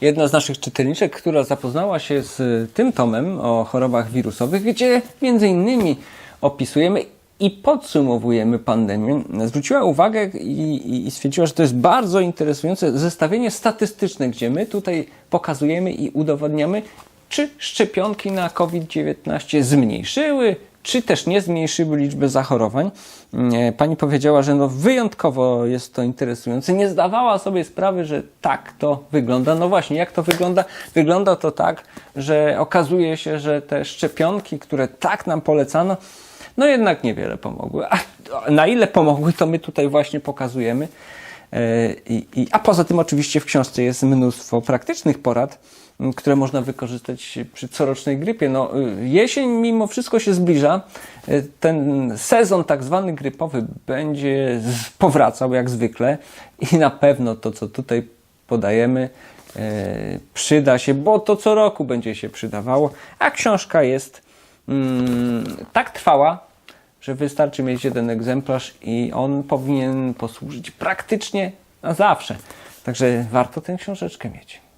jedna z naszych czytelniczek, która zapoznała się z tym tomem o chorobach wirusowych, gdzie między innymi opisujemy i podsumowujemy pandemię, zwróciła uwagę i, i, stwierdziła, że to jest bardzo interesujące zestawienie statystyczne, gdzie my tutaj pokazujemy i udowodniamy, czy szczepionki na COVID-19 zmniejszyły, czy też nie zmniejszyły liczby zachorowań. E, Pani powiedziała, że no wyjątkowo jest to interesujące. Nie zdawała sobie sprawy, że tak to wygląda. No właśnie, jak to wygląda? Wygląda to tak, że okazuje się, że te szczepionki, które tak nam polecano, no jednak niewiele pomogły. A na ile pomogły, to my tutaj właśnie pokazujemy. E, I, i, a poza tym oczywiście w książce jest mnóstwo praktycznych porad, które można wykorzystać przy corocznej grypie. No, y, jesień mimo wszystko się zbliża. E, Ten sezon tak zwany grypowy będzie powracał jak zwykle i na pewno to, co tutaj podajemy, e, przyda się, bo to co roku będzie się przydawało, a książka jest mm, tak trwała, że wystarczy mieć jeden egzemplarz i on powinien posłużyć praktycznie na zawsze. Także warto tę książeczkę mieć.